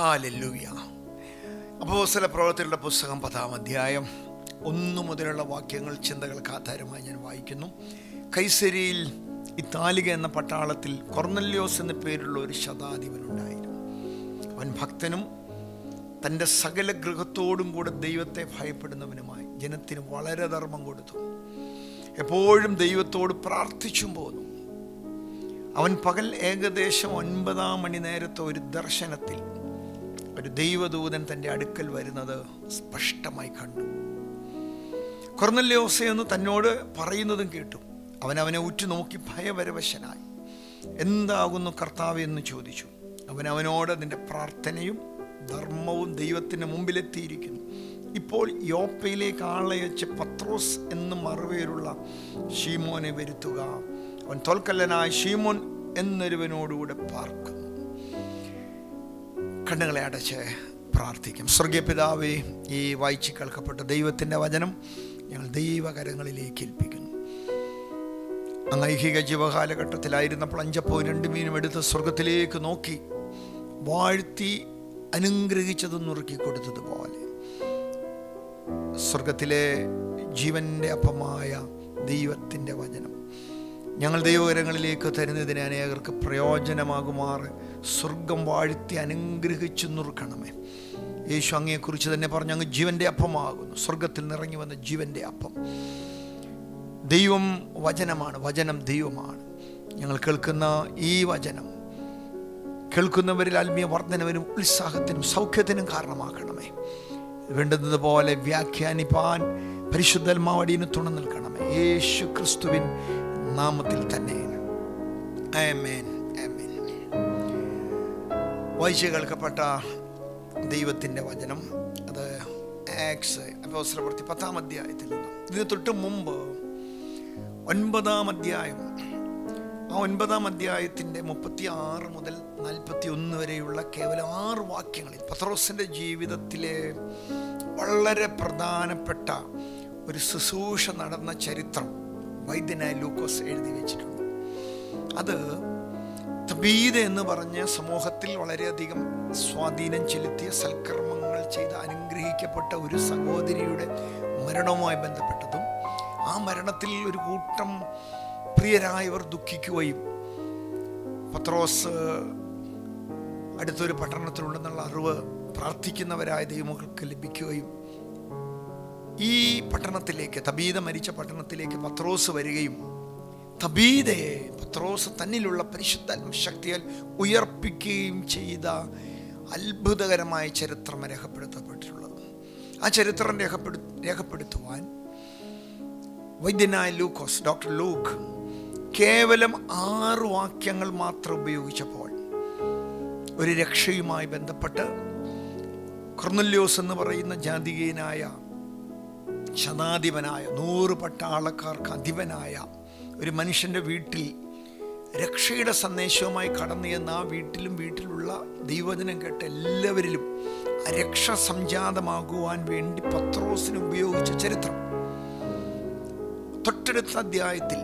Hallelujah അപ്പോസല പ്രവർത്തികളുടെ പുസ്തകം പതാം അധ്യായം ഒന്നു മുതലുള്ള വാക്യങ്ങൾ ചിന്തകൾക്ക് ആധാരമായി ഞാൻ വായിക്കുന്നു. കൈസരിയിൽ ഇത്താലിക എന്ന പട്ടാളത്തിൽ കൊർന്നല്യോസ് എന്ന പേരുള്ള ഒരു ശതാധിപനുണ്ടായിരുന്നു. അവൻ ഭക്തനും തന്റെ സകല ഗൃഹത്തോടും കൂടെ ദൈവത്തെ ഭയപ്പെടുന്നവനുമായി ജനത്തിന് വളരെ ധർമ്മം കൊടുത്തു. എപ്പോഴും ദൈവത്തോട് പ്രാർത്ഥിച്ചും പോന്നു. അവൻ പകൽ ഏകദേശം ഒൻപതാം മണി നേരത്തെ ഒരു ദർശനത്തിൽ ഒരു ദൈവദൂതൻ തന്റെ അടുക്കൽ വരുന്നത് സ്പഷ്ടമായി കണ്ടു. കൊർന്നല്യോസയെന്ന് തന്നോട് പറയുന്നതും കേട്ടു. അവൻ അവനെ ഉറ്റുനോക്കി ഭയപരവശനായി. എന്താകുന്നു കർത്താവ് എന്ന് ചോദിച്ചു. അവൻ അവനോട് നിന്റെ പ്രാർത്ഥനയും ധർമ്മവും ദൈവത്തിന് മുമ്പിലെത്തിയിരിക്കുന്നു. ഇപ്പോൾ യോപ്പയിലേക്ക് ആളയച്ച് പത്രോസ് എന്ന് മറുപേരുള്ള ഷീമോനെ വരുത്തുക. അവൻ തോൽക്കല്ലനായ ഷീമോൻ എന്നൊരുവനോടുകൂടെ പാർക്കുന്നു. കണ്ണുകളെ അടച്ച് പ്രാർത്ഥിക്കും. സ്വർഗീയ പിതാവേ ഈ വായിച്ച് കേൾക്കപ്പെട്ട ദൈവത്തിന്റെ വചനം ഞങ്ങൾ ദൈവകരങ്ങളിലേക്ക് ഏൽപ്പിക്കുന്നു. അങ്ങ് ഐഹിക ജീവകാലഘട്ടത്തിലായിരുന്നപ്പോൾ അഞ്ചപ്പോ രണ്ട് മീനും എടുത്ത് സ്വർഗത്തിലേക്ക് നോക്കി വാഴ്ത്തി അനുഗ്രഹിച്ചതും നുറുക്കി കൊടുത്തതുപോലെ. സ്വർഗത്തിലെ ജീവന്റെ അപ്പമായ ദൈവത്തിന്റെ വചനം ഞങ്ങൾ ദൈവകരങ്ങളിലേക്ക് തരുന്നതിന് അനേകർക്ക് പ്രയോജനമാകുമാറ്. സ്വർഗം വാഴ്ത്തി അനുഗ്രഹിച്ചു നുറുക്കണമേ. യേശു അങ്ങയെക്കുറിച്ച് തന്നെ പറഞ്ഞു അങ്ങ് ജീവന്റെ അപ്പമാകുന്നു. സ്വർഗത്തിൽ നിറങ്ങി വന്ന ജീവന്റെ അപ്പം. ദൈവം വചനമാണ്. വചനം ദൈവമാണ്. ഞങ്ങൾ കേൾക്കുന്ന ഈ വചനം കേൾക്കുന്നവരിൽ ആത്മീയ വർധനവിനും ഉത്സാഹത്തിനും സൗഖ്യത്തിനും കാരണമാക്കണമേ വേണ്ടുന്നതുപോലെ വ്യാഖ്യാനിപ്പാൻ പരിശുദ്ധൽമാവടിന് തുണ നിൽക്കണമേ യേശു ക്രിസ്തുവിൻ നാമത്തിൽ തന്നെ. ആമേൻ ആമേൻ. വായിച്ച് കേൾക്കപ്പെട്ട ദൈവത്തിന്റെ വചനം അത് ആക്സ് അവസരപ്പെടുത്തി പത്താം അധ്യായത്തിൽ നിന്ന്. ഇതിന് തൊട്ട് മുമ്പ് ഒൻപതാം അധ്യായം ആ ഒൻപതാം അധ്യായത്തിന്റെ മുപ്പത്തി ആറ് മുതൽ നാൽപ്പത്തി ഒന്ന് വരെയുള്ള കേവലം ആറ് വാക്യങ്ങളിൽ പത്രോസിന്റെ ജീവിതത്തിലെ വളരെ പ്രധാനപ്പെട്ട ഒരു ശുശ്രൂഷ നടന്ന ചരിത്രം വൈദ്യനായ ലൂക്കോസ് എഴുതി വെച്ചിട്ടുണ്ട്. അത് തബീത എന്ന് പറഞ്ഞ് സമൂഹത്തിൽ വളരെയധികം സ്വാധീനം ചെലുത്തിയ സൽക്കർമ്മങ്ങൾ ചെയ്ത് അനുഗ്രഹിക്കപ്പെട്ട ഒരു സഹോദരിയുടെ മരണവുമായി ബന്ധപ്പെട്ടതും ആ മരണത്തിൽ ഒരു കൂട്ടം പ്രിയരായവർ ദുഃഖിക്കുകയും പത്രോസ് അടുത്തൊരു പട്ടണത്തിലുണ്ടെന്നുള്ള അറിവ് പ്രാർത്ഥിക്കുന്നവരായ ദൈവങ്ങൾക്ക് ലഭിക്കുകയും ഈ പട്ടണത്തിലേക്ക് തബീത മരിച്ച പട്ടണത്തിലേക്ക് പത്രോസ് വരികയും തബീതയെ പത്രോസ് തന്നിലുള്ള പരിശുദ്ധ ശക്തിയാൽ ഉയർപ്പിക്കുകയും ചെയ്ത അത്ഭുതകരമായ ചരിത്രം രേഖപ്പെടുത്തപ്പെട്ടിട്ടുള്ളത്. ആ ചരിത്രം രേഖപ്പെടു രേഖപ്പെടുത്തുവാൻ വൈദ്യനായ ലൂക്കോസ് ഡോക്ടർ ലൂക്ക് കേവലം ആറ് വാക്യങ്ങൾ മാത്രം ഉപയോഗിച്ചപ്പോൾ ഒരു രക്ഷയുമായി ബന്ധപ്പെട്ട് കൊർന്നല്യോസ് എന്ന് പറയുന്ന ജാതികീയനായ ശതാധിപനായ നൂറ് പട്ടാളക്കാർക്ക് അധിപനായ ഒരു മനുഷ്യന്റെ വീട്ടിൽ രക്ഷയുടെ സന്ദേശവുമായി കടന്നു ചെന്ന ആ വീട്ടിലും വീട്ടിലുള്ള ദൈവജനം കേട്ട എല്ലാവരിലും രക്ഷ സംജാതമാകുവാൻ വേണ്ടി പത്രോസിന് ഉപയോഗിച്ച ചരിത്രം. തൊട്ടടുത്ത അധ്യായത്തിൽ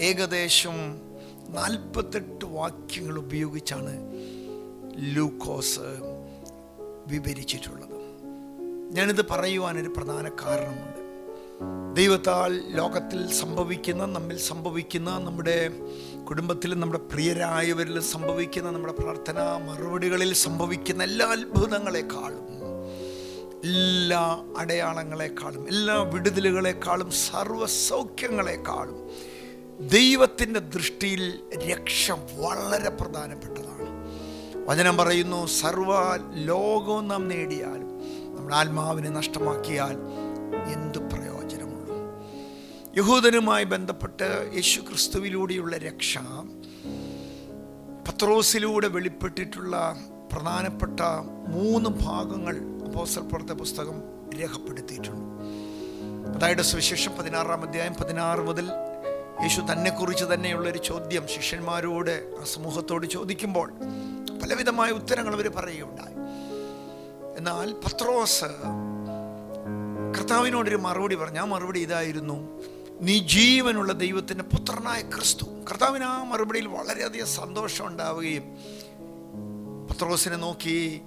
ഏകദേശം നാൽപ്പത്തെട്ട് വാക്യങ്ങൾ ഉപയോഗിച്ചാണ് ലൂക്കോസ് വിവരിച്ചിട്ടുള്ളത്. ഞാനിത് പറയുവാനൊരു പ്രധാന കാരണമുണ്ട്. ദൈവത്താൽ ലോകത്തിൽ സംഭവിക്കുന്ന നമ്മിൽ സംഭവിക്കുന്ന നമ്മുടെ കുടുംബത്തിൽ നമ്മുടെ പ്രിയരായവരിൽ സംഭവിക്കുന്ന നമ്മുടെ പ്രാർത്ഥന മറുപടികളിൽ സംഭവിക്കുന്ന എല്ലാ അത്ഭുതങ്ങളെക്കാളും എല്ലാ അടയാളങ്ങളെക്കാളും എല്ലാ വിടുതലുകളെക്കാളും സർവസൗഖ്യങ്ങളെക്കാളും ദൈവത്തിന്റെ ദൃഷ്ടിയിൽ രക്ഷ വളരെ പ്രധാനപ്പെട്ടതാണ്. വചനം പറയുന്നു സർവ ലോകവും നാം നേടിയാലും നമ്മുടെ ആത്മാവിനെ നഷ്ടമാക്കിയാൽ എന്ത് യഹൂദനുമായി ബന്ധപ്പെട്ട് യേശു ക്രിസ്തുവിലൂടെയുള്ള രക്ഷ പത്രോസിലൂടെ വെളിപ്പെട്ടിട്ടുള്ള പ്രധാനപ്പെട്ട മൂന്ന് ഭാഗങ്ങൾ അപ്പോസ്റ്റൽപ്പുറത്തെ പുസ്തകം രേഖപ്പെടുത്തിയിട്ടുണ്ട്. അതായത് സുവിശേഷം പതിനാറാം അധ്യായം പതിനാറ് മുതൽ യേശു തന്നെക്കുറിച്ച് തന്നെയുള്ള ഒരു ചോദ്യം ശിഷ്യന്മാരോട് ആ സമൂഹത്തോട് ചോദിക്കുമ്പോൾ പലവിധമായ ഉത്തരങ്ങൾ അവർ പറയുകയുണ്ടായി. എന്നാൽ പത്രോസ് കർത്താവിനോടൊരു മറുപടി പറഞ്ഞു. ആ മറുപടി ഇതായിരുന്നു. നീ ജീവനുള്ള ദൈവത്തിന്റെ പുത്രനായ ക്രിസ്തു. കർത്താവിന് ആ മറുപടിയിൽ വളരെയധികം സന്തോഷം ഉണ്ടാവുകയും പത്രോസിനെ നോക്കി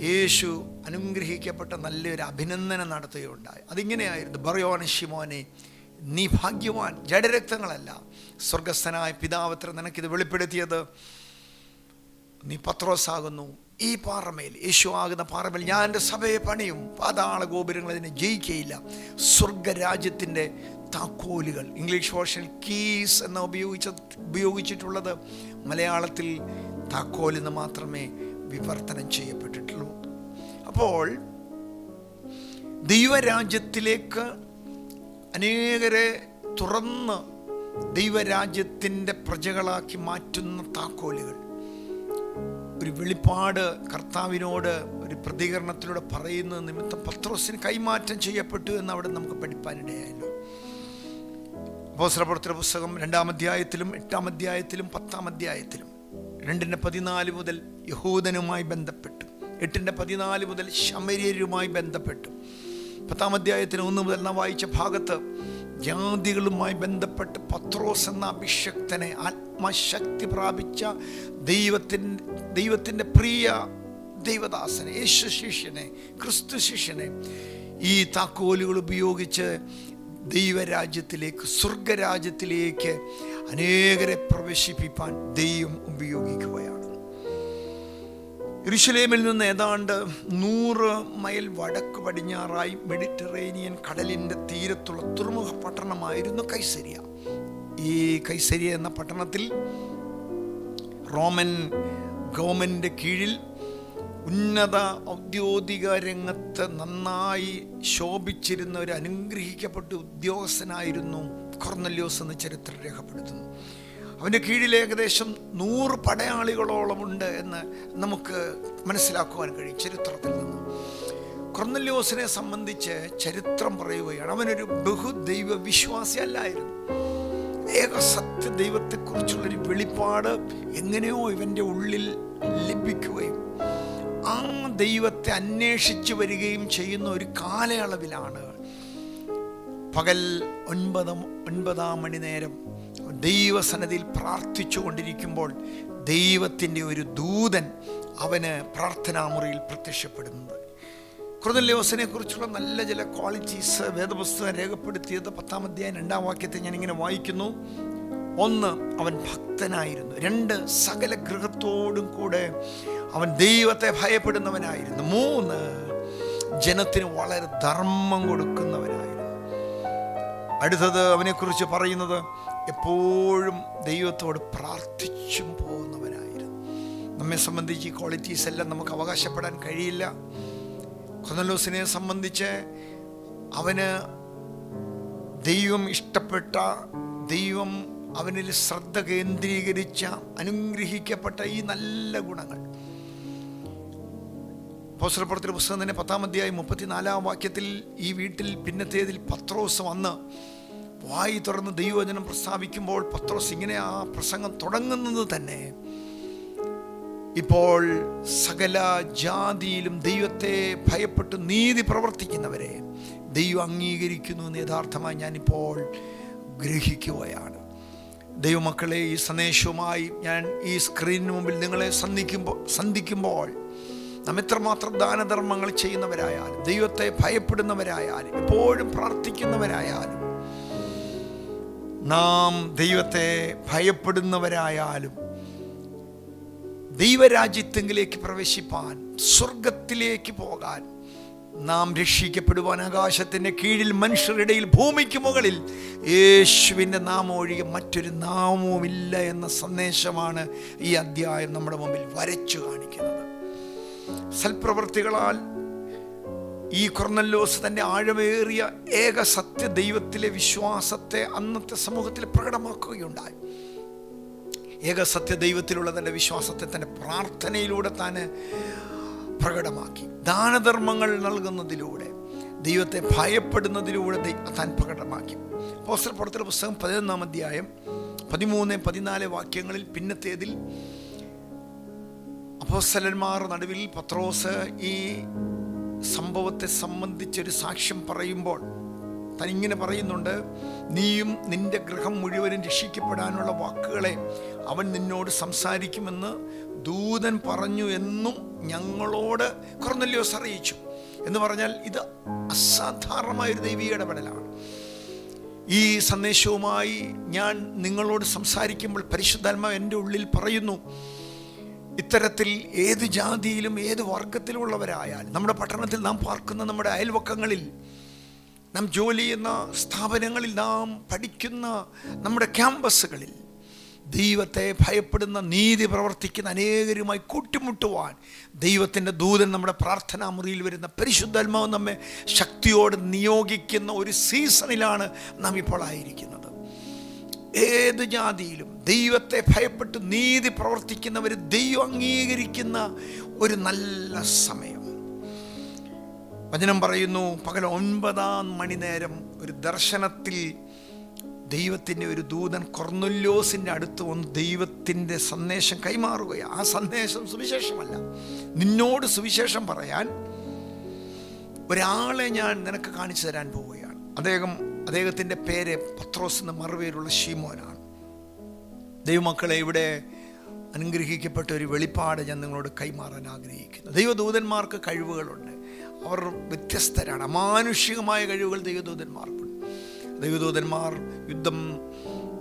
യേശു അനുഗ്രഹിക്കപ്പെട്ട നല്ലൊരു അഭിനന്ദനം നടത്തുകയുണ്ടായി. അതിങ്ങനെയായിരുന്നു ബറിയോന ശിമോനെ നീ ഭാഗ്യവാൻ. ജഡരക്തങ്ങളല്ല. സ്വർഗസ്ഥനായ പിതാവത്ര നിനക്കിത് വെളിപ്പെടുത്തിയത്? നീ പത്രോസാകുന്നു. ഈ പാറമേൽ യേശു ആകുന്ന പാറമേൽ ഞാൻ എന്റെ സഭയെ പണിയും. പാതാള ഗോപുരങ്ങൾ അതിനെ ജയിക്കയില്ല. സ്വർഗരാജ്യത്തിന്റെ താക്കോലുകൾ. ഇംഗ്ലീഷ് വേർഷൻ കീസ് എന്ന ഉപയോഗിച്ച ഉപയോഗിച്ചിട്ടുള്ളത് മലയാളത്തിൽ താക്കോൽ എന്ന് മാത്രമേ വിവർത്തനം ചെയ്യപ്പെട്ടിട്ടുള്ളൂ. അപ്പോൾ ദൈവരാജ്യത്തിലേക്ക് അനേകരെ തുറന്ന് ദൈവരാജ്യത്തിന്റെ പ്രജകളാക്കി മാറ്റുന്ന താക്കോലുകൾ. ഒരു വെളിപ്പാട് കർത്താവിനോട് ഒരു പ്രതികരണത്തിലൂടെ പറയുന്ന നിമിത്തം പത്രോസിന് കൈമാറ്റം ചെയ്യപ്പെട്ടു എന്ന് അവിടെ നമുക്ക് പഠിപ്പാനിടയായല്ലോ. അപ്പോസ്തലപ്രവർത്തന പുസ്തകം രണ്ടാം അധ്യായത്തിലും എട്ടാം അധ്യായത്തിലും പത്താം അധ്യായത്തിലും രണ്ടിന്റെ പതിനാല് മുതൽ യഹൂദനുമായി ബന്ധപ്പെട്ടു. എട്ടിന്റെ പതിനാല് മുതൽ ശമര്യരുമായി ബന്ധപ്പെട്ടു. പത്താം അധ്യായത്തിന് ഒന്ന് മുതൽ നാം വായിച്ച ഭാഗത്ത് ജാതികളുമായി ബന്ധപ്പെട്ട് പത്രോസ് എന്ന അഭിഷക്തനെ ആത്മശക്തി പ്രാപിച്ച ദൈവത്തിന്റെ ദൈവത്തിന്റെ പ്രിയ ദൈവദാസനെ യേശു ശിഷ്യനെ ക്രിസ്തു ശിഷ്യനെ ഈ താക്കോലുകൾ ഉപയോഗിച്ച് ദൈവരാജ്യത്തിലേക്ക് സ്വർഗരാജ്യത്തിലേക്ക് അനേകരെ പ്രവേശിപ്പിക്കാൻ ദൈവം ഉപയോഗിക്കുകയാണ്. ഇരുഷലേമിൽ നിന്ന് ഏതാണ്ട് നൂറ് മൈൽ വടക്ക് പടിഞ്ഞാറായി മെഡിറ്ററേനിയൻ കടലിന്റെ തീരത്തുള്ള തുറമുഖ പട്ടണമായിരുന്നു കൈസരിയ. ഈ കൈസരിയ എന്ന പട്ടണത്തിൽ റോമൻ ഗവൺമെന്റിന്റെ കീഴിൽ ഉന്നത ഔദ്യോഗിക രംഗത്ത് നന്നായി ശോഭിച്ചിരുന്ന ഒരു അനുഗ്രഹിക്കപ്പെട്ട ഉദ്യോഗസ്ഥനായിരുന്നു കൊർന്നല്യോസ് എന്ന് ചരിത്രം രേഖപ്പെടുത്തുന്നു. അവന്റെ കീഴിൽ ഏകദേശം നൂറ് പടയാളികളോളം ഉണ്ട് എന്ന് നമുക്ക് മനസ്സിലാക്കുവാൻ കഴിയും ചരിത്രത്തിൽ നിന്ന്. കൊർന്നല്യോസിനെ സംബന്ധിച്ച് ചരിത്രം പറയുകയാണ് അവനൊരു ബഹുദൈവ വിശ്വാസി അല്ലായിരുന്നു. ഏക സത്യ ദൈവത്തെക്കുറിച്ചുള്ളൊരു വെളിപ്പാട് എങ്ങനെയോ ഇവന്റെ ഉള്ളിൽ ലഭിക്കുകയും ആ ദൈവത്തെ അന്വേഷിച്ചു വരികയും ചെയ്യുന്ന ഒരു കാലയളവിലാണ്. പകൽ ഒൻപത് ഒൻപതാം മണി നേരം ദൈവസന്നതിയിൽ പ്രാർത്ഥിച്ചു കൊണ്ടിരിക്കുമ്പോൾ ദൈവത്തിന്റെ ഒരു ദൂതൻ അവന് പ്രാർത്ഥനാമുറിയിൽ പ്രത്യക്ഷപ്പെടുന്നത്. ക്രുതല്യോസിനെ കുറിച്ചുള്ള നല്ല ചില ക്വാളിറ്റീസ് വേദപുസ്തകം രേഖപ്പെടുത്തിയത് പത്താം അധ്യായം രണ്ടാം വാക്യത്തെ ഞാനിങ്ങനെ വായിക്കുന്നു. ഒന്ന് അവൻ ഭക്തനായിരുന്നു. രണ്ട് സകല ഗൃഹത്തോടും കൂടെ അവൻ ദൈവത്തെ ഭയപ്പെടുന്നവനായിരുന്നു. മൂന്ന് ജനത്തിന് വളരെ ധർമ്മം കൊടുക്കുന്നവനായിരുന്നു. അടുത്തത് അവനെക്കുറിച്ച് പറയുന്നത് എപ്പോഴും ദൈവത്തോട് പ്രാർത്ഥിച്ചും പോകുന്നവനായിരുന്നു. നമ്മെ സംബന്ധിച്ച് ഈ ക്വാളിറ്റീസ് എല്ലാം നമുക്ക് അവകാശപ്പെടാൻ കഴിയില്ല. കൊന്നലോസിനെ സംബന്ധിച്ച് അവന് ദൈവം ഇഷ്ടപ്പെട്ട ദൈവം അവനിൽ ശ്രദ്ധ കേന്ദ്രീകരിച്ച അനുഗ്രഹിക്കപ്പെട്ട ഈ നല്ല ഗുണങ്ങൾ പോസ്റ്റർപ്പുറത്തിലെ പുസ്തകം തന്നെ പത്താം അധ്യായം മുപ്പത്തിനാലാം വാക്യത്തിൽ ഈ വീട്ടിൽ പിന്നത്തേതിൽ പത്രോസ് വന്ന് വായി തുറന്ന് ദൈവവചനം പ്രസ്താവിക്കുമ്പോൾ പത്രോസ് ഇങ്ങനെ ആ പ്രസംഗം തുടങ്ങുന്നത് തന്നെ. ഇപ്പോൾ സകല ജാതിയിലും ദൈവത്തെ ഭയപ്പെട്ട് നീതി പ്രവർത്തിക്കുന്നവരെ ദൈവം അംഗീകരിക്കുന്നു എന്ന് യഥാർത്ഥമായി ഞാനിപ്പോൾ ഗ്രഹിക്കുകയാണ്. ദൈവമക്കളെ ഈ സന്ദേശവുമായി ഞാൻ ഈ സ്ക്രീനിന് മുമ്പിൽ നിങ്ങളെ സന്ധിക്കുമ്പോൾ സന്ധിക്കുമ്പോൾ നാം എത്രമാത്രം ദാനധർമ്മങ്ങൾ ചെയ്യുന്നവരായാലും ദൈവത്തെ ഭയപ്പെടുന്നവരായാലും എപ്പോഴും പ്രാർത്ഥിക്കുന്നവരായാലും നാം ദൈവത്തെ ഭയപ്പെടുന്നവരായാലും ദൈവരാജ്യത്തെങ്കിലേക്ക് പ്രവേശിപ്പാൻ സ്വർഗത്തിലേക്ക് പോകാൻ നാം രക്ഷിക്കപ്പെടുവാൻ ആകാശത്തിന്റെ കീഴിൽ മനുഷ്യരുടെയിൽ ഭൂമിക്ക് മുകളിൽ യേശുവിന്റെ നാമം ഒഴികെ മറ്റൊരു നാമവുമില്ല എന്ന സന്ദേശമാണ് ഈ അധ്യായം നമ്മുടെ മുമ്പിൽ വരച്ചു കാണിക്കുന്നത്. സൽപ്രവർത്തികളാൽ ഈ കൊർന്നല്ലോസ് തന്റെ ആഴമേറിയ ഏക സത്യ ദൈവത്തിലെ വിശ്വാസത്തെ അന്നത്തെ സമൂഹത്തിൽ പ്രകടമാക്കുകയുണ്ടായി. ഏക സത്യ ദൈവത്തിലുള്ള തന്റെ വിശ്വാസത്തെ തന്റെ പ്രാർത്ഥനയിലൂടെ താൻ പ്രകടമാക്കി. ദാനധർമ്മങ്ങൾ നൽകുന്നതിലൂടെ ദൈവത്തെ ഭയപ്പെടുന്നതിലൂടെ താൻ പ്രകടമാക്കി. പോസ്റ്റർ പുറത്തുള്ള പുസ്തകം പതിനൊന്നാം അധ്യായം പതിമൂന്ന് പതിനാല് വാക്യങ്ങളിൽ പിന്നത്തേതിൽ അപ്പോസ്തലന്മാർ നടുവിൽ പത്രോസ് ഈ സംഭവത്തെ സംബന്ധിച്ചൊരു സാക്ഷ്യം പറയുമ്പോൾ തനിങ്ങനെ പറയുന്നുണ്ട് നീയും നിന്റെ ഗൃഹം മുഴുവനും രക്ഷിക്കപ്പെടാനുള്ള വാക്കുകളെ അവൻ നിന്നോട് സംസാരിക്കുമെന്ന് ദൂതൻ പറഞ്ഞു എന്നും ഞങ്ങളോട് കൊർന്നല്യോസ് അറിയിച്ചു. എന്ന് പറഞ്ഞാൽ ഇത് അസാധാരണമായ ഒരു ദൈവീയ ഇടപെടലാണ്. ഈ സന്ദേശവുമായി ഞാൻ നിങ്ങളോട് സംസാരിക്കുമ്പോൾ പരിശുദ്ധാത്മാവ് എന്റെ ഉള്ളിൽ പറയുന്നു ഇത്തരത്തിൽ ഏത് ജാതിയിലും ഏത് വർഗത്തിലുമുള്ളവരായാലും നമ്മുടെ പട്ടണത്തിൽ നാം പാർക്കുന്ന നമ്മുടെ അയൽവക്കങ്ങളിൽ നാം ജോലി ചെയ്യുന്ന സ്ഥാപനങ്ങളിൽ നാം പഠിക്കുന്ന നമ്മുടെ ക്യാമ്പസുകളിൽ ദൈവത്തെ ഭയപ്പെടുന്ന നീതി പ്രവർത്തിക്കുന്ന അനേകരുമായി കൂട്ടിമുട്ടുവാൻ ദൈവത്തിന്റെ ദൂതൻ നമ്മുടെ പ്രാർത്ഥനാ മുറിയിൽ വരുന്ന പരിശുദ്ധാത്മാവ് നമ്മെ ശക്തിയോട് നിയോഗിക്കുന്ന ഒരു സീസണിലാണ് നാം ഇപ്പോൾ ആയിരിക്കുന്നത്. ഏത് ജാതിയിലും ദൈവത്തെ ഭയപ്പെട്ട് നീതി പ്രവർത്തിക്കുന്നവർ ദൈവം അംഗീകരിക്കുന്ന ഒരു നല്ല സമയം. വചനം പറയുന്നു പകൽ ഒൻപതാം മണിനേരം ഒരു ദർശനത്തിൽ ദൈവത്തിന്റെ ഒരു ദൂതൻ കൊർന്നുല്യോസിന്റെ അടുത്ത് വന്ന് ദൈവത്തിന്റെ സന്ദേശം കൈമാറുകയാണ്. ആ സന്ദേശം സുവിശേഷമല്ല. നിന്നോട് സുവിശേഷം പറയാൻ ഒരാളെ ഞാൻ നിനക്ക് കാണിച്ചു തരാൻ പോവുകയാണ്. അദ്ദേഹം അദ്ദേഹത്തിന്റെ പേര് പത്രോസ് എന്ന മറുപേരുള്ള ഷീമോനാണ് ദൈവമക്കളെ ഇവിടെ അനുഗ്രഹിക്കപ്പെട്ട ഒരു വെളിപ്പാട് ഞാൻ നിങ്ങളോട് കൈമാറാൻ ആഗ്രഹിക്കുന്നു. ദൈവദൂതന്മാർക്ക് കഴിവുകളുണ്ട്. അവർ വ്യത്യസ്തരാണ്. അമാനുഷികമായ കഴിവുകൾ ദൈവദൂതന്മാർക്കുണ്ട്. ദൈവദൂതന്മാർ യുദ്ധം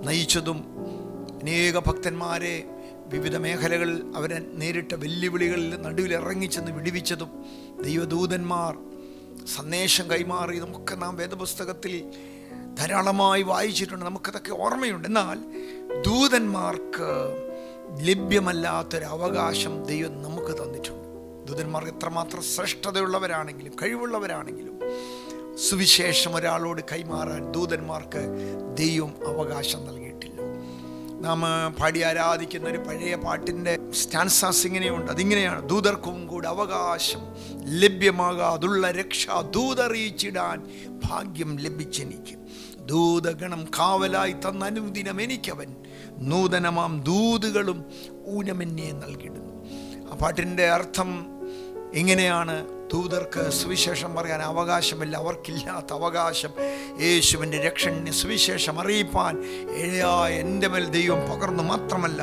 നയിച്ചതും അനേക ഭക്തന്മാരെ വിവിധ മേഖലകളിൽ അവരെ നേരിട്ട വെല്ലുവിളികളിൽ നടുവിൽ ഇറങ്ങിച്ചെന്ന് വിടിവിച്ചതും ദൈവദൂതന്മാർ സന്ദേശം കൈമാറിയതും ഒക്കെ നാം വേദപുസ്തകത്തിൽ ധാരാളമായി വായിച്ചിട്ടുണ്ട്. നമുക്കതൊക്കെ ഓർമ്മയുണ്ട്. എന്നാൽ ദൂതന്മാർക്ക് ലഭ്യമല്ലാത്തൊരു അവകാശം ദൈവം നമുക്ക് തന്നിട്ടുണ്ട്. ദൂതന്മാർക്ക് എത്രമാത്രം ശ്രേഷ്ഠതയുള്ളവരാണെങ്കിലും കഴിവുള്ളവരാണെങ്കിലും സുവിശേഷം ഒരാളോട് കൈമാറാൻ ദൂതന്മാർക്ക് ദൈവം അവകാശം നൽകിയിട്ടില്ല നാം പാടി ആരാധിക്കുന്ന ഒരു പഴയ പാട്ടിന്റെ സ്റ്റാൻസാസ് ഇങ്ങനെയുണ്ട് അതിങ്ങനെയാണ്. ദൂതർക്കും കൂടെ അവകാശം ലഭ്യമാകാതുള്ള രക്ഷ ദൂതറിയിച്ചിടാൻ ഭാഗ്യം ലഭിച്ചെനിക്ക്. ദൂതഗണം കാവലായി തന്ന അനുദിനം എനിക്കവൻ നൂതനമാം ദൂതുകളും ഊനമെന്നെ നൽകിയിടുന്നു ആ പാട്ടിന്റെ അർത്ഥം ഇങ്ങനെയാണ് ദൂതർക്ക് സുവിശേഷം പറയാൻ അവകാശമില്ല. അവർക്കില്ലാത്ത അവകാശം യേശുവിന്റെ രക്ഷണിന് സുവിശേഷം അറിയിപ്പാൻ എഴയാ എന്റെ മേൽ ദൈവം പകർന്നു മാത്രമല്ല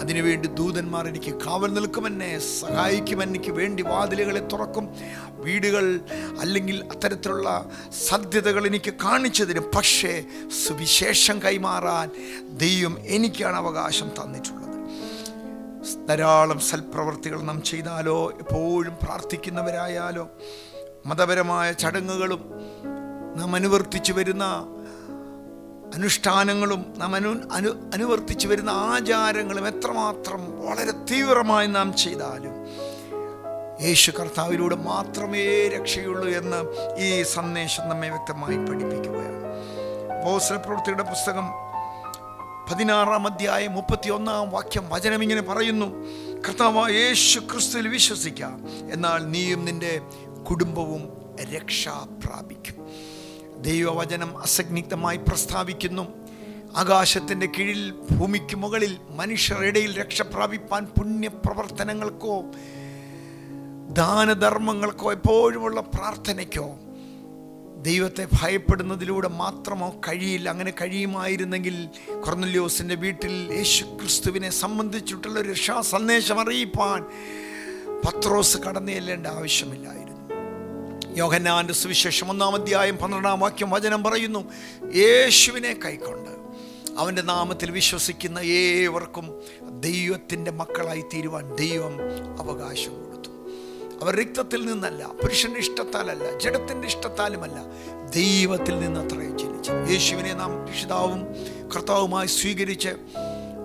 അതിനുവേണ്ടി ദൂതന്മാർ എനിക്ക് കാവൽ നിൽക്കുമെന്നെ സഹായിക്കും എനിക്ക് വേണ്ടി വാതിലുകളെ തുറക്കും. വീടുകൾ അല്ലെങ്കിൽ അത്തരത്തിലുള്ള സാധ്യതകൾ എനിക്ക് കാണിച്ചതിന് പക്ഷേ സുവിശേഷം കൈമാറാൻ ദൈവം എനിക്കാണ് അവകാശം തന്നിട്ടുള്ളത്. ധാരാളം സൽപ്രവർത്തികൾ നാം ചെയ്താലോ? എപ്പോഴും പ്രാർത്ഥിക്കുന്നവരായാലോ? മതപരമായ ചടങ്ങുകളും നാം അനുവർത്തിച്ചു വരുന്ന അനുഷ്ഠാനങ്ങളും നാം അനു അനു അനുവർത്തിച്ചു വരുന്ന ആചാരങ്ങളും എത്രമാത്രം വളരെ തീവ്രമായി നാം ചെയ്താലും യേശു കർത്താവിലൂടെ മാത്രമേ രക്ഷയുള്ളൂ എന്ന് ഈ സന്ദേശം നമ്മെ വ്യക്തമായി പഠിപ്പിക്കുകയാണ്. അപ്പോസ്തല പ്രവൃത്തിയുടെ പുസ്തകം പതിനാറാം അധ്യായം മുപ്പത്തി ഒന്നാം വാക്യം വചനം ഇങ്ങനെ പറയുന്നു. കർത്താവ് യേശു ക്രിസ്തുവിൽ വിശ്വസിക്കാം എന്നാൽ നീയും നിന്റെ കുടുംബവും രക്ഷ പ്രാപിക്കും. ദൈവവചനം അസഗ്നിഗ്ധമായി പ്രസ്താവിക്കുന്നു. ആകാശത്തിന്റെ കീഴിൽ ഭൂമിക്ക് മുകളിൽ മനുഷ്യരുടെയിൽ രക്ഷ പ്രാപിപ്പാൻ പുണ്യപ്രവർത്തനങ്ങൾക്കോ ദാനധർമ്മങ്ങൾക്കോ എപ്പോഴുമുള്ള പ്രാർത്ഥനയ്ക്കോ ദൈവത്തെ ഭയപ്പെടുന്നതിലൂടെ മാത്രമോ കഴിയില്ല. അങ്ങനെ കഴിയുമായിരുന്നെങ്കിൽ കൊർന്നല്യോസിന്റെ വീട്ടിൽ യേശു ക്രിസ്തുവിനെ സംബന്ധിച്ചിട്ടുള്ള ഒരു രക്ഷാ സന്ദേശം അറിയിപ്പാൻ പത്രോസ് കടന്നു ചെല്ലേണ്ട ആവശ്യമില്ലായിരുന്നു. യോഹന്നാന്റെ സുവിശേഷം ഒന്നാം അധ്യായം പന്ത്രണ്ടാം വാക്യം വചനം പറയുന്നു യേശുവിനെ കൈക്കൊണ്ട് അവന്റെ നാമത്തിൽ വിശ്വസിക്കുന്ന ഏവർക്കും ദൈവത്തിന്റെ മക്കളായി തീരുവാൻ ദൈവം അവകാശം കൊടുത്തു അവർ രക്തത്തിൽ നിന്നല്ല പുരുഷന്റെ ഇഷ്ടത്താലല്ല ജഡത്തിന്റെ ഇഷ്ടത്താലുമല്ല ദൈവത്തിൽ നിന്ന് അത്രയും ജനിച്ചു. യേശുവിനെ നാം രക്ഷിതാവും കർത്താവുമായി സ്വീകരിച്ച്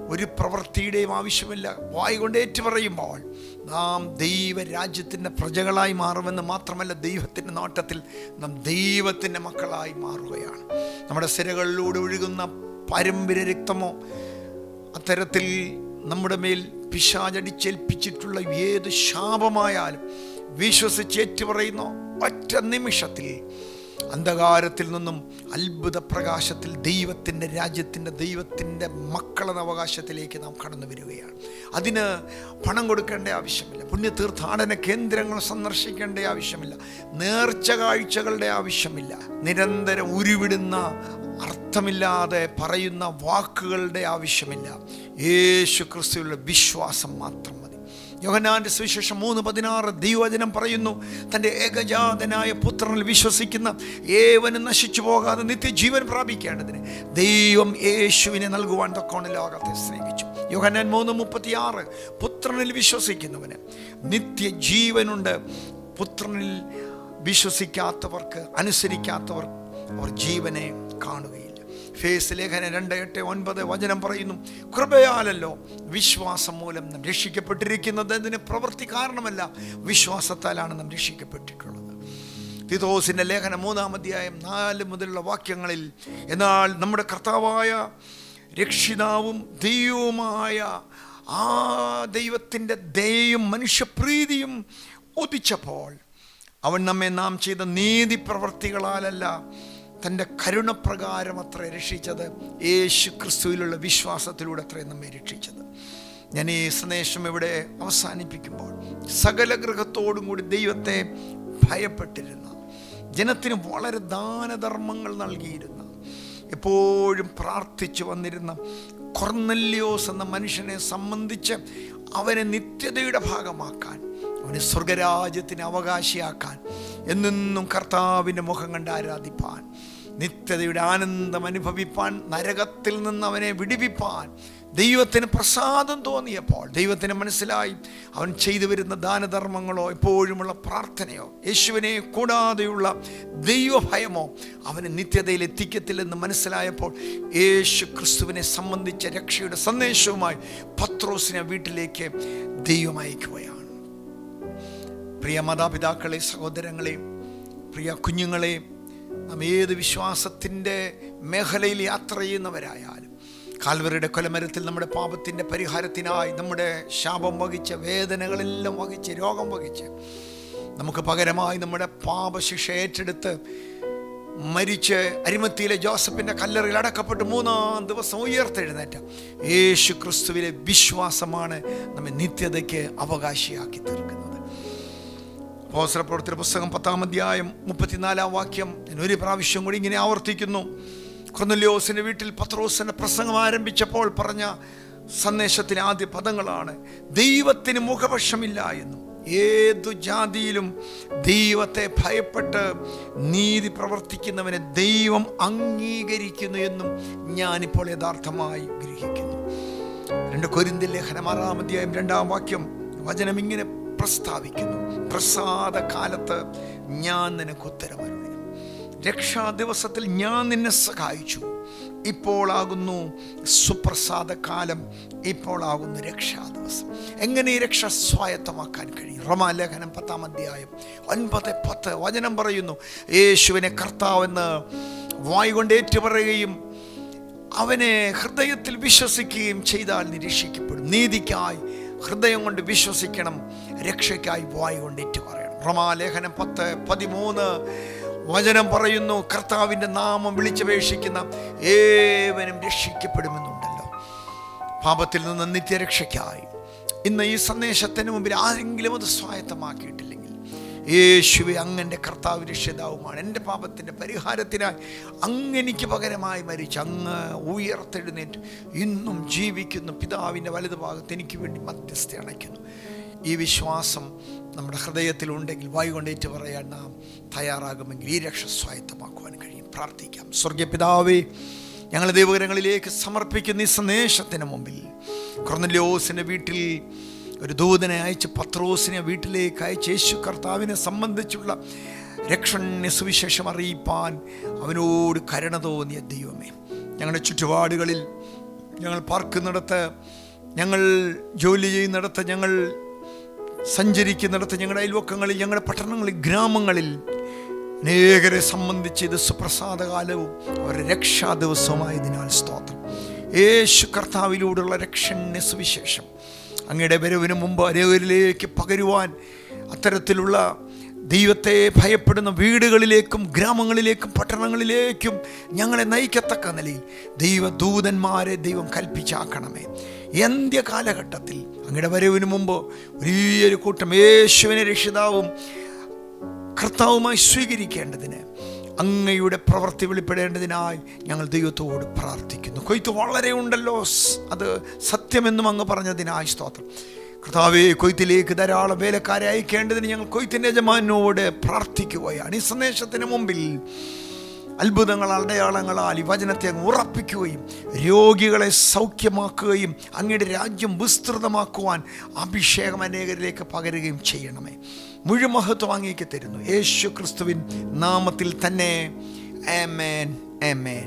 ഒരു പ്രവൃത്തിയുടെയും ആവശ്യമില്ല. വായി കൊണ്ട് ഏറ്റുപറയുമ്പോൾ നാം ദൈവരാജ്യത്തിന്റെ പ്രജകളായി മാറുമെന്ന് മാത്രമല്ല ദൈവത്തിന്റെ നോട്ടത്തിൽ നാം ദൈവത്തിന്റെ മക്കളായി മാറുകയാണ്. നമ്മുടെ സിരകളിലൂടെ ഒഴുകുന്ന പാരമ്പര്യ രക്തമോ അത്തരത്തിൽ നമ്മുടെ മേൽ പിശാചടിച്ചേൽപ്പിച്ചിട്ടുള്ള ഏത് ശാപമായാലും വിശ്വസിച്ച് ഏറ്റുപറയുന്ന ഒറ്റ നിമിഷത്തിൽ. അന്ധകാരത്തിൽ നിന്നും അത്ഭുത പ്രകാശത്തിൽ ദൈവത്തിന്റെ രാജ്യത്തിന്റെ ദൈവത്തിന്റെ മക്കളെന്ന അവകാശത്തിലേക്ക് നാം കടന്നു വരികയാണ്. അതിന് പണം കൊടുക്കേണ്ട ആവശ്യമില്ല. പുണ്യതീർത്ഥാടന കേന്ദ്രങ്ങൾ സന്ദർശിക്കേണ്ട ആവശ്യമില്ല. നേർച്ച കാഴ്ചകളുടെ ആവശ്യമില്ല. നിരന്തരം ഉരുവിടുന്ന അർത്ഥമില്ലാതെ പറയുന്ന വാക്കുകളുടെ ആവശ്യമില്ല. യേശു ക്രിസ്തുവിലുള്ള വിശ്വാസം മാത്രം മതി. യോഹനാന്റെ സുവിശേഷം മൂന്ന് പതിനാറ് ദൈവവചനം പറയുന്നു തന്റെ ഏകജാതനായ പുത്രനിൽ വിശ്വസിക്കുന്ന ഏവനും നശിച്ചു പോകാതെ നിത്യജീവൻ പ്രാപിക്കേണ്ടതിന് ദൈവം യേശുവിനെ നൽകുവാൻ തൊക്കോണ് ലോകത്തെ സ്നേഹിച്ചു. യോഹനാൻ മൂന്ന് മുപ്പത്തിയാറ് പുത്രനിൽ വിശ്വസിക്കുന്നവന് നിത്യജീവനുണ്ട്. പുത്രനിൽ വിശ്വസിക്കാത്തവർക്ക് അനുസരിക്കാത്തവർ അവർ ജീവനെ കാണുകയില്ല ഫേസ് ലേഖനം രണ്ട് എട്ട് ഒൻപത് വചനം പറയുന്നു കൃപയാലല്ലോ വിശ്വാസം മൂലം നാം രക്ഷിക്കപ്പെട്ടിരിക്കുന്നത്. അതിന് പ്രവൃത്തി കാരണമല്ല വിശ്വാസത്താലാണ് നാം രക്ഷിക്കപ്പെട്ടിട്ടുള്ളത്. തിതോസിന്റെ ലേഖനം മൂന്നാം അധ്യായം നാല് മുതലുള്ള വാക്യങ്ങളിൽ എന്നാൽ നമ്മുടെ കർത്താവായ രക്ഷിതാവും ദൈവവുമായ ആ ദൈവത്തിന്റെ ദയയും മനുഷ്യപ്രീതിയും ഉദിച്ചപ്പോൾ അവൻ നമ്മെ നാം ചെയ്ത നീതി പ്രവർത്തികളാലല്ല തന്റെ കരുണപ്രകാരം അത്ര രക്ഷിച്ചത് യേശു ക്രിസ്തുവിലുള്ള വിശ്വാസത്തിലൂടെ അത്രയും നമ്മെ രക്ഷിച്ചത്. ഞാൻ ഈ സന്ദേശം ഇവിടെ അവസാനിപ്പിക്കുമ്പോൾ സകല ഗൃഹത്തോടും കൂടി ദൈവത്തെ ഭയപ്പെട്ടിരുന്ന ജനത്തിന് വളരെ ദാനധർമ്മങ്ങൾ നൽകിയിരുന്ന എപ്പോഴും പ്രാർത്ഥിച്ചു വന്നിരുന്ന കൊർന്നല്യോസ് എന്ന മനുഷ്യനെ സംബന്ധിച്ച് അവനെ നിത്യതയുടെ ഭാഗമാക്കാൻ അവനെ സ്വർഗരാജ്യത്തിന് അവകാശിയാക്കാൻ എന്നെന്നും കർത്താവിന്റെ മുഖം കണ്ട് ആരാധിപ്പാൻ നിത്യതയുടെ ആനന്ദം അനുഭവിപ്പാൻ നരകത്തിൽ നിന്ന് അവനെ വിടിവിപ്പാൻ. ദൈവത്തിന് പ്രസാദം തോന്നിയപ്പോൾ ദൈവത്തിന് മനസ്സിലായി അവൻ ചെയ്തു വരുന്ന ദാനധർമ്മങ്ങളോ എപ്പോഴുമുള്ള പ്രാർത്ഥനയോ യേശുവിനെ കൂടാതെയുള്ള ദൈവഭയമോ അവന് നിത്യതയിൽ എത്തിക്കത്തില്ലെന്ന് മനസ്സിലായപ്പോൾ യേശു ക്രിസ്തുവിനെ സംബന്ധിച്ച രക്ഷയുടെ സന്ദേശവുമായി പത്രോസിനെ വീട്ടിലേക്ക് ദൈവം അയക്കുകയാണ്. പ്രിയ മാതാപിതാക്കളെ സഹോദരങ്ങളെ പ്രിയ കുഞ്ഞുങ്ങളെ നാം ഏത് വിശ്വാസത്തിന്റെ മേഖലയിൽ യാത്ര ചെയ്യുന്നവരായാലും കാൽവറിയുടെ കൊലമരത്തിൽ നമ്മുടെ പാപത്തിന്റെ പരിഹാരത്തിനായി നമ്മുടെ ശാപം വഹിച്ച് വേദനകളെല്ലാം വഹിച്ച് രോഗം വഹിച്ച് നമുക്ക് പകരമായി നമ്മുടെ പാപശിക്ഷ ഏറ്റെടുത്ത് മരിച്ച് അരിമത്തിയിലെ ജോസഫിന്റെ കല്ലറിൽ അടക്കപ്പെട്ട് മൂന്നാം ദിവസം ഉയർത്തെഴുന്നേറ്റ യേശു ക്രിസ്തുവിലെ വിശ്വാസമാണ് നമ്മെ നിത്യതയ്ക്ക് അവകാശിയാക്കി തീർക്കുന്നത് അപ്പോസ്തലപ്രവൃത്തിയുടെ പുസ്തകം പത്താം അധ്യായം മുപ്പത്തിനാലാം വാക്യം. ഞാൻ ഒരു പ്രാവശ്യം കൂടി ഇങ്ങനെ ആവർത്തിക്കുന്നു. കൊർന്നല്യോസിന്റെ വീട്ടിൽ പത്രോസിന്റെ പ്രസംഗം ആരംഭിച്ചപ്പോൾ പറഞ്ഞ സന്ദേശത്തിന് ആദ്യ പദങ്ങളാണ് ദൈവത്തിന് മുഖപക്ഷമില്ല എന്നും. ഏതു ജാതിയിലും ദൈവത്തെ ഭയപ്പെട്ട് നീതി പ്രവർത്തിക്കുന്നവനെ ദൈവം അംഗീകരിക്കുന്നു എന്നും ഞാനിപ്പോൾ യഥാർത്ഥമായി ഗ്രഹിക്കുന്നു. രണ്ട് കൊരിന്തി ലേഖനം ആറാം അധ്യായം രണ്ടാം വാക്യം വചനം ഇങ്ങനെ പ്രസ്താവിക്കുന്നു. പ്രസാദ കാലത്ത് ഞാൻ നിനക്ക് ഉത്തരമരുളി രക്ഷാ ദിവസത്തിൽ ഞാൻ നിന്നെ സഹായിച്ചു. ഇപ്പോളാകുന്നു സുപ്രസാദ കാലം ഇപ്പോളാകുന്നു രക്ഷാ ദിവസം എങ്ങനെ ഈ രക്ഷ സ്വായത്തമാക്കാൻ കഴിയും? റമാലേഖനം പത്താം അധ്യായം ഒൻപത് പത്ത് വചനം പറയുന്നു. യേശുവിനെ കർത്താവെന്ന് വായു കൊണ്ട് ഏറ്റുപറയുകയും അവനെ ഹൃദയത്തിൽ വിശ്വസിക്കുകയും ചെയ്താൽ നിരീക്ഷിക്കപ്പെടും നീതിക്കായി ഹൃദയം കൊണ്ട് വിശ്വസിക്കണം. രക്ഷയ്ക്കായി വായു കൊണ്ടിട്ട് പറയണം. റമാലേഖനം പത്ത് പതിമൂന്ന്. വചനം പറയുന്നു കർത്താവിന്റെ നാമം വിളിച്ചപേക്ഷിക്കുന്ന ഏവനും രക്ഷിക്കപ്പെടുമെന്നുണ്ടല്ലോ. പാപത്തിൽ നിന്ന് നിത്യരക്ഷയ്ക്കായി. ഇന്ന് ഈ സന്ദേശത്തിന് മുമ്പിൽ ആരെങ്കിലും അത് സ്വായത്തമാക്കിയിട്ടില്ലെങ്കിൽ യേശുവെ അങ്ങന്റെ കർത്താവ് രക്ഷിതാവുമാണ്. എന്റെ പാപത്തിന്റെ പരിഹാരത്തിനായി അങ്ങെനിക്ക് പകരമായി മരിച്ച് അങ്ങ് ഉയർത്തെഴുന്നേറ്റ് ഇന്നും ജീവിക്കുന്നു. പിതാവിന്റെ വലതുഭാഗത്ത് എനിക്ക് വേണ്ടി മധ്യസ്ഥ അണയ്ക്കുന്നു ഈ വിശ്വാസം നമ്മുടെ ഹൃദയത്തിലുണ്ടെങ്കിൽ വായു കൊണ്ടേറ്റ് പറയാൻ നാം തയ്യാറാകുമെങ്കിൽ ഈ രക്ഷ സ്വായത്തമാക്കുവാൻ കഴിയും. പ്രാർത്ഥിക്കാം. സ്വർഗപിതാവേ ഞങ്ങൾ ദൈവകരങ്ങളിലേക്ക് സമർപ്പിക്കുന്ന ഈ സന്ദേശത്തിന് മുമ്പിൽ കൊർന്നല്യോസിന്റെ വീട്ടിൽ ഒരു ദൂതനെ അയച്ച് പത്രോസിനെ വീട്ടിലേക്ക് അയച്ച് യേശു കർത്താവിനെ സംബന്ധിച്ചുള്ള രക്ഷണ്യ സുവിശേഷം അറിയിപ്പാൻ അവനോട് കരുണ തോന്നിയ ദൈവമേ ഞങ്ങളുടെ ചുറ്റുപാടുകളിൽ ഞങ്ങൾ പാർക്കുന്നിടത്ത് ഞങ്ങൾ ജോലി ചെയ്യുന്നിടത്ത് ഞങ്ങൾ സഞ്ചരിക്കുന്നിടത്ത് ഞങ്ങളുടെ അയൽവക്കങ്ങളിൽ ഞങ്ങളുടെ പട്ടണങ്ങളിൽ ഗ്രാമങ്ങളിൽ അനേകരെ സംബന്ധിച്ച് ഇത് സുപ്രസാദകാലവും അവരുടെ രക്ഷാ ദിവസവുമായതിനാൽ സ്തോത്രം. യേശു കർത്താവിലൂടെയുള്ള രക്ഷണ്യ സുവിശേഷം അങ്ങയുടെ വരവിന് മുമ്പ് അനേകരിലേക്ക് പകരുവാൻ അത്തരത്തിലുള്ള ദൈവത്തെ ഭയപ്പെടുന്ന വീടുകളിലേക്കും ഗ്രാമങ്ങളിലേക്കും പട്ടണങ്ങളിലേക്കും ഞങ്ങളെ നയിക്കത്തക്ക നിലയിൽ ദൈവദൂതന്മാരെ ദൈവം കൽപ്പിച്ചാക്കണമേ. എന്ത്യ കാലഘട്ടത്തിൽ അങ്ങയുടെ വരവിന് മുമ്പ് വലിയൊരു കൂട്ടം യേശുവിനെ രക്ഷിതാവും കർത്താവുമായി സ്വീകരിക്കേണ്ടതിന് അങ്ങയുടെ പ്രവൃത്തി വെളിപ്പെടേണ്ടതിനായി ഞങ്ങൾ ദൈവത്തോട് പ്രാർത്ഥിക്കുന്നു. കൊയ്ത്ത് വളരെ ഉണ്ടല്ലോ അത് സത്യമെന്നും അങ്ങ് പറഞ്ഞതിനായി സ്തോത്രം. കർത്താവെ കൊയ്ത്തിലേക്ക് ധാരാളം വേലക്കാരെ അയക്കേണ്ടതിന് ഞങ്ങൾ കൊയ്ത്തിന്റെ യജമാനോട് പ്രാർത്ഥിക്കുകയാണ്. ഈ സന്ദേശത്തിന് മുമ്പിൽ അത്ഭുതങ്ങൾ അടയാളങ്ങളാൽ ഈ വചനത്തെ അങ്ങ് ഉറപ്പിക്കുകയും രോഗികളെ സൗഖ്യമാക്കുകയും അങ്ങയുടെ രാജ്യം വിസ്തൃതമാക്കുവാൻ അഭിഷേകം അനേകരിലേക്ക് പകരുകയും ചെയ്യണമേ. മുഴുമഹത്വം അങ്ങേക്ക് തരുന്നു. യേശു ക്രിസ്തുവിൻ നാമത്തിൽ തന്നെ. ആമേൻ. ആമേൻ.